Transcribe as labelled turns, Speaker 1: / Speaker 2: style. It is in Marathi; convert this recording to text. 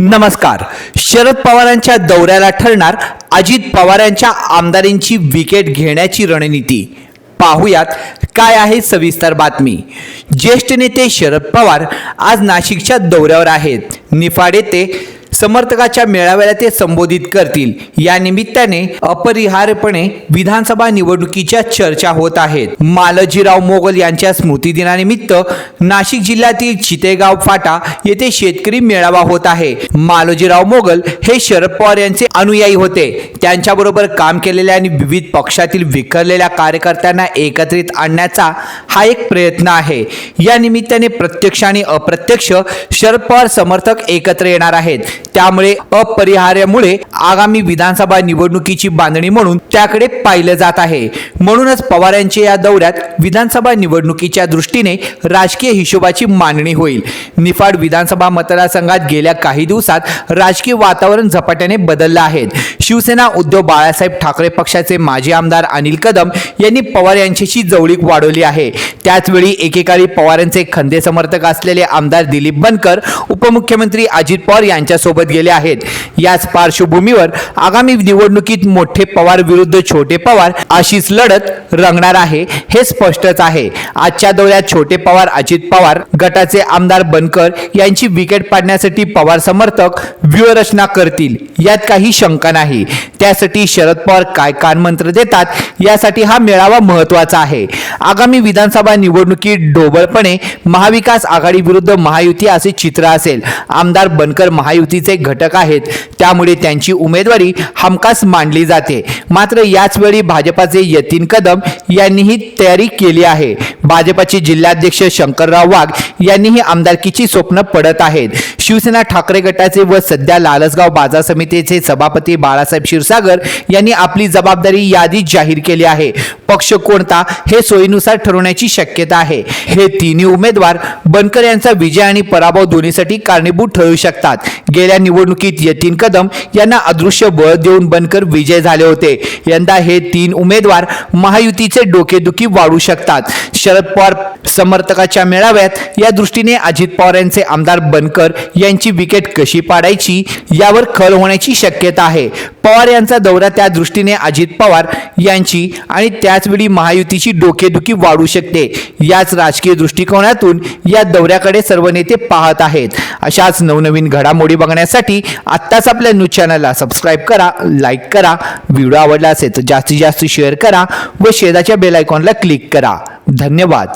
Speaker 1: नमस्कार. शरद पवारांच्या दौऱ्याला ठरणार अजित पवारांच्या आमदारींची विकेट घेण्याची रणनीती. पाहुयात काय आहे सविस्तर बातमी. ज्येष्ठ नेते शरद पवार आज नाशिकच्या दौऱ्यावर आहेत. निफाड येथे समर्थकाच्या मेळाव्याला ते संबोधित करतील. या निमित्ताने अपरिहार्यपणे विधानसभा निवडणुकीच्या चर्चा होत आहेत. मालजीराव मोगल यांच्या स्मृतिदिनानिमित्त नाशिक जिल्ह्यातील चितेगाव फाटा येथे शेतकरी मेळावा होत आहे. मालोजीराव मोगल हे शरद पवार यांचे अनुयायी होते. त्यांच्याबरोबर काम केलेल्या आणि विविध पक्षातील विखरलेल्या कार्यकर्त्यांना एकत्रित आणण्याचा हा एक प्रयत्न आहे. या निमित्ताने प्रत्यक्ष आणि अप्रत्यक्ष शरद पवार समर्थक एकत्र येणार आहेत. त्यामुळे अपरिहार्यामुळे आगामी विधानसभा निवडणुकीची बांधणी म्हणून त्याकडे पाहिलं जात आहे. म्हणूनच पवार यांच्या या दौऱ्यात विधानसभा निवडणुकीच्या दृष्टीने राजकीय हिशोबाची मांडणी होईल. निफाड विधानसभा मतदारसंघात गेल्या काही दिवसात राजकीय वातावरण झपाट्याने बदललं आहे. शिवसेना उद्धव बाळासाहेब ठाकरे पक्षाचे माजी आमदार अनिल कदम यांनी पवार यांच्याशी जवळीक वाढवली आहे. त्याचवेळी एकेकाळी पवारांचे खंदे समर्थक असलेले आमदार दिलीप बनकर उपमुख्यमंत्री अजित पवार यांच्यासोबत गेले आहेत. याच पार्श्वभूमीवर आगामी निवडणुकीत मोठे पवार विरुद्ध छोटे पवार अशीच लढत रंगणार आहे हे स्पष्टच आहे. आजच्या दौऱ्यात छोटे पवार अजित पवार गटाचे आमदार बनकर यांची विकेट पाडण्यासाठी पवार समर्थक व्यूहरचना करतील. यात काही शंका नाही. त्यासाठी शरद पवार काय कानमंत्र देतात यासाठी हा मेळावा महत्त्वाचा आहे. आगामी विधानसभा निवडणुकीत ढोबळपणे महाविकास आघाडी विरुद्ध महायुती असे चित्र असेल. आमदार बनकर महायुतीचे घटक आहेत. त्यामुळे त्यांची उमेदवारी हमखास मांडली जाते. मात्र याचवेळी भाजपाचे यतीन कदम यांनीही तयारी केली आहे. भाजपाचे जिल्हाध्यक्ष शंकरराव वाघ यांनीही आमदारकीची स्वप्न पडत आहेत. शिवसेना ठाकरे गटाचे व सध्या लालसगाव बाजार समितीचे सभापती बाळासाहेब क्षीरसागर यांनी आपली जबाबदारी यादी जाहीर केली आहे. पक्ष कोणता हे सोयीनुसार ठरवण्याची शक्यता आहे. हे तिन्ही उमेदवार बनकर यांचा विजय आणि पराभव दोन्हीसाठी कारणीभूत ठरू शकतात. गेल्या निवडणुकीत यतीन कदम यांना अदृश्य बळ देऊन बनकर विजय झाले होते. यंदा हे तीन उमेदवार महायुतीचे डोकेदुखी वाढू शकतात. शरद पवार समर्थकाच्या मेळाव्यात या दृष्टीने अजित पवार यांचे आमदार बनकर यांची विकेट कशी पाडायची यावर खल होण्याची शक्यता आहे. पवार यांचा दौरा त्या दृष्टीने अजित पवार यांची आणि त्याचवेळी महायुतीची डोकेदुखी वाढू शकते. याच राजकीय दृष्टिकोनातून या दौऱ्याकडे सर्व नेते पाहत आहेत. अशाच नवनवीन घडामोडी बघण्यासाठी आत्ताच आपल्या न्यूज चॅनलला सबस्क्राईब करा लाईक करा. व्हिडिओ आवडला असेल तर जास्तीत जास्त शेअर करा व शेजारच्या बेल आयकॉनला क्लिक करा. धन्यवाद.